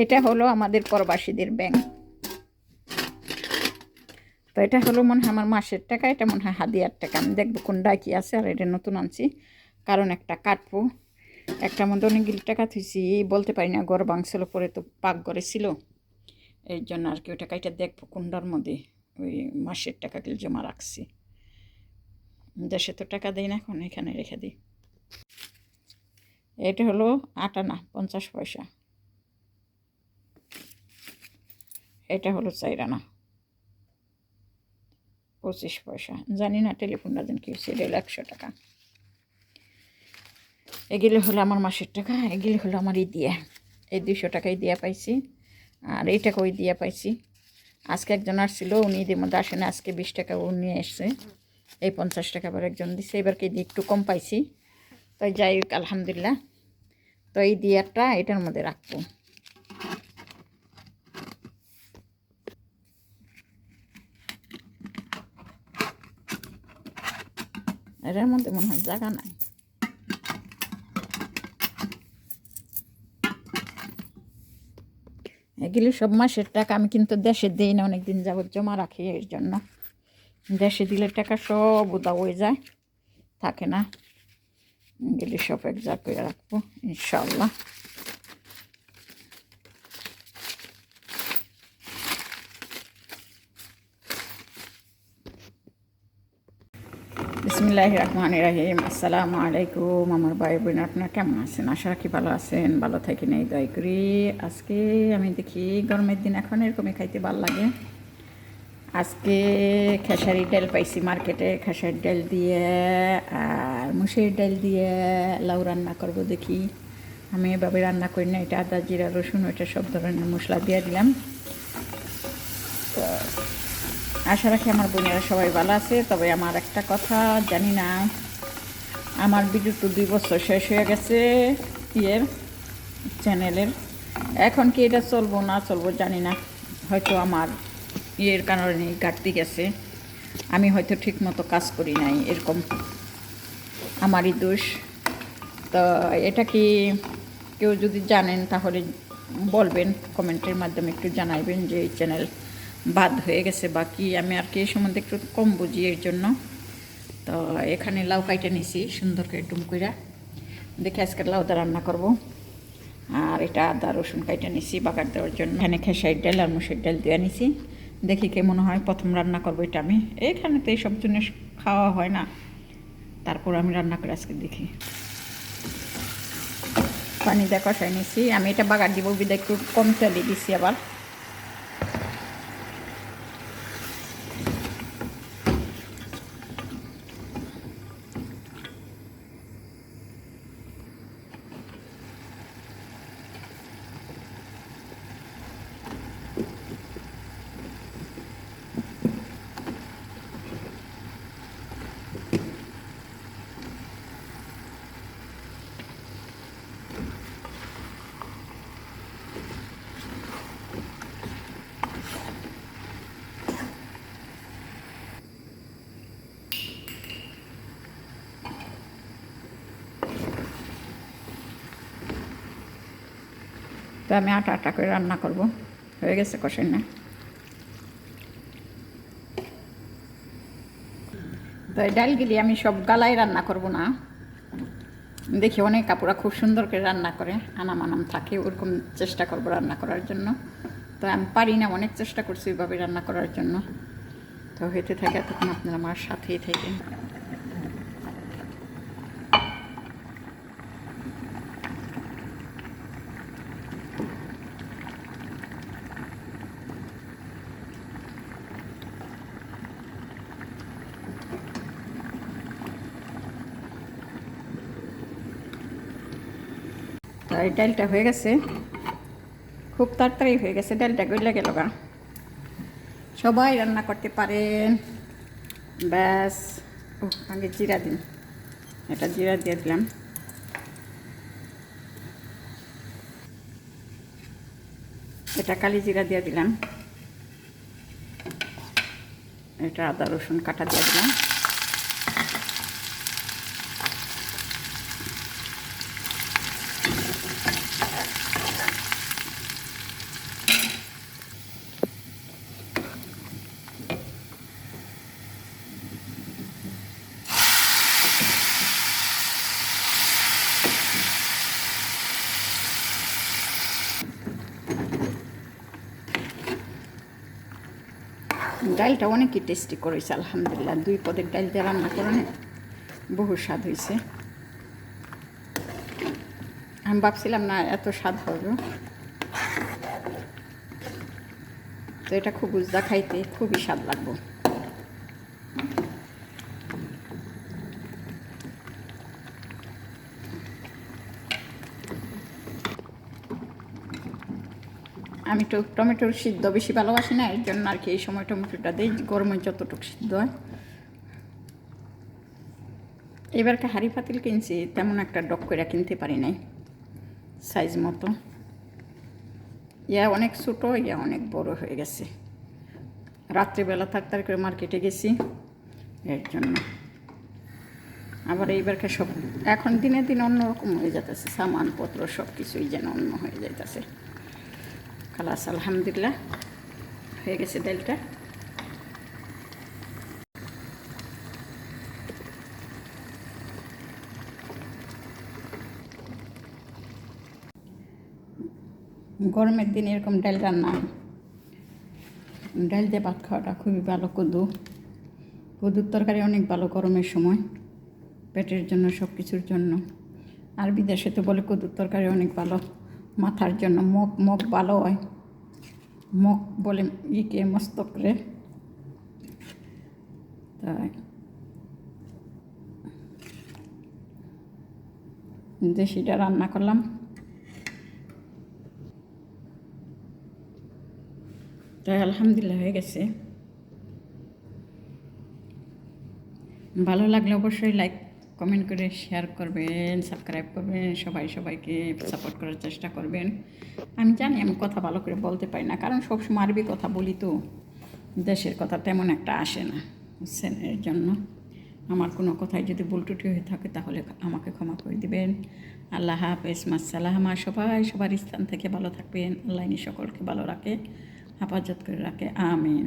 এটা হলো আমাদের প্রবাসীদের ব্যাংক তো এটা হলো মনে হয় আমার মাসের টাকা, এটা মনে হয় হাদিয়ার টাকা। আমি দেখব কোনটা কি আছে আর এটা নতুন আনছি। কারণ একটা কাটবো, একটা মধ্যে অনেকগুলি টাকা থুইছি বলতে পারি না গড় বাংছিল পরে তো পাক ঘরে ছিল। এই জন্য আর কি ওই টাকাটা দেখব কোনটার মধ্যে, ওই মাসের টাকাগুলো জমা রাখছি। দেশে তো টাকা দেয় না এখন, এখানে রেখে দিই। এটা হলো আট আনা, পঞ্চাশ পয়সা। এটা হলো চার আনা পঁচিশ পয়সা। জানি না টেলিফোনটা দিন কি হলো একশো টাকা। এগুলো হলো আমার মাসের টাকা, এগুলো হলো আমার ই দিয়ে। এই দুশো টাকাই দিয়া পাইছি। আর এই টাকা ওই দিয়া পাইছি? আজকে একজন আসছিল, উনি এদের মধ্যে আসে না আজকে বিশ টাকা ও নিয়ে এসছে। এই পঞ্চাশ টাকা আবার একজন দিচ্ছে এবারকে দিয়ে একটু কম পাইছি? তো যাই হোক, আলহামদুলিল্লাহ। তো এই দিয়ারটা এটার মধ্যে রাখব। এটার মধ্যে মনে হয় জায়গা নাই। এগুলি সব মাসের টাকা, আমি কিন্তু দেশে দিই না, অনেকদিন যাবত জমা রাখি এর জন্য। দেশে দিলে টাকা সব উদা হয়ে যায়, থাকে না। এগুলি সব এক জায়গায় রাখব ইনশাল্লাহ বিসমিল্লাহ রহমান রাহিম। আসসালামু আলাইকুম আমার ভাই বোন আপনারা কেমন আছেন? আশা রাখি ভালো আছেন। ভালো থাকি নেই, দয় করি। আজকে আমি দেখি গরমের দিন এখন এরকমই খাইতে ভালো লাগে। আজকে খেসারি ডাল পাইছি মার্কেটে। খেসারির ডাল দিয়ে আর মুসের ডাল দিয়ে লাউ রান্না করব দেখি। আমি এভাবে রান্না করি না, এটা আদা, জিরা, রসুন, ওইটা সব ধরনের মশলা দিয়ে দিলাম। তো আশা রাখি আমার বোনেরা সবাই ভালো আছে, তবে আমার একটা কথা জানি না। আমার ভিডিও তো দুই বছর শেষ হয়ে গেছে ইয়ের, চ্যানেলের। এখন কি এটা চলবো না চলবো জানি না, হয়তো আমার ইয়ের কারণে ঘাটতি গেছে। আমি হয়তো ঠিক মতো কাজ করি নাই, এরকম আমারই দোষ। তো এটা কি কেউ যদি জানেন তাহলে বলবেন, কমেন্টের মাধ্যমে একটু জানাইবেন যে এই চ্যানেল বাদ হয়ে গেছে, বাকি আমি আর কি এই সম্বন্ধে একটু কম বুঝি এর জন্য। তো এখানে লাউ কাইটে নিছি, সুন্দর করে ডুম কইরা। দেখে আজকে লাউদা রান্না করব। আর এটা আদা, রসুন কাইটে নিছি, বাগার দেওয়ার জন্য। এখানে খেসারির ডাল আর মুসের ডাল দিয়ে নিছি। দেখি কেমন হয়, প্রথম রান্না করব এটা আমি। এখানে তো এইসব জিনিস খাওয়া হয় না। তারপর আমি রান্না করে আজকে দেখি। পানি দিয়ে কষাই নিছি। আমি এটা বাগার দিব বিদা একটু কম তেলে দিছি আবার। তো আমি আটা আটা করে রান্না করব। হয়ে গেছে কষেন না। তো এই ডালগুলি আমি সব গালায় রান্না করব না। দেখি অনেক কাপড়া খুব সুন্দর করে রান্না করে, আনাম আনাম থাকে, ওরকম চেষ্টা করব রান্না করার জন্য। তো আমি পারি না, অনেক চেষ্টা করছি ওইভাবে রান্না করার জন্য। তো হইতে থাকে তখন আপনারা আমার সাথেই থাকেন। এই ডালটা হয়ে গেছে। খুব তাড়াতাড়ি হয়ে গেছে ডালটা গইলে গেল সবাই রান্না করতে পারেন। ব্যাস। ও আগে জিরা দিন। এটা জিরা দিয়ে দিলাম। এটা কালি জিরা দিয়ে দিলাম। এটা আদা রসুন কাটা দিয়ে দিলাম। ডালটা অনেকই টেস্টি করেছে, আলহামদুলিল্লাহ। দুই পদের ডাল দিয়ে রান্না করে না। বহু স্বাদ হয়েছে। আমি ভাবছিলাম, না, এত স্বাদ হবে। তো এটা খুব উজদা খাইতে খুবই স্বাদ লাগবো। আমি তো টমেটোর সিদ্ধ বেশি ভালোবাসি না এর জন্য আর কি এই সময় টমেটোটা দিই, গরমে যতটুকু সিদ্ধ হয়। এবারকে হাঁড়ি পাতিল কিনছি, তেমন একটা ডক করে কিনতে পারি নাই সাইজ মতো। ইয়া অনেক ছোটো, ইয়া অনেক বড় হয়ে গেছে। রাত্রিবেলা থাকতে করে মার্কেটে গেছি, এর জন্য। আবার এইবারকে সব এখন দিনে দিন অন্যরকম হয়ে যেতেছে সামানপত্র সব কিছুই যেন অন্য হয়ে যাইতেছে। খালাস, আলহামদুলিল্লাহ। হয়ে গেছে ডালটা। গরমের দিনে এরকম ডাল রান্না ডাল দিয়ে ভাত খাওয়াটা খুবই ভালো কদু। কদুর তরকারি অনেক ভালো গরমের সময়, পেটের জন্য সব কিছুর জন্য। আর বিদেশে তো বলে কদুর তরকারি অনেক ভালো। মাথার জন্য, মুখ মুখ ভালো হয়। মুখ বলে ইকে মস্তকরে তাই। দেশিটা রান্না করলাম। তাই আলহামদুলিল্লাহ হয়ে গেছে। ভালো লাগলে অবশ্যই লাইক কমেন্ট করে শেয়ার করবেন, সাবস্ক্রাইব করবেন, সবাই সবাইকে সাপোর্ট করার চেষ্টা করবেন। আমি জানি আমি কথা ভালো করে বলতে পারি না, কারণ সবসময় আরবি কথা বলি তো, দেশের কথা তেমন একটা আসে না, বুঝছেন? এর জন্য আমার কোনো কথায় যদি ভুল টুটি হয়ে থাকে তাহলে আমাকে ক্ষমা করে দিবেন। আল্লাহ হাফেজ মাসালামা সবাই, সবার স্থান থেকে ভালো থাকবেন, আল্লাহ সকলকে ভালো রাখে, হেফাজত করে রাখে, আমিন।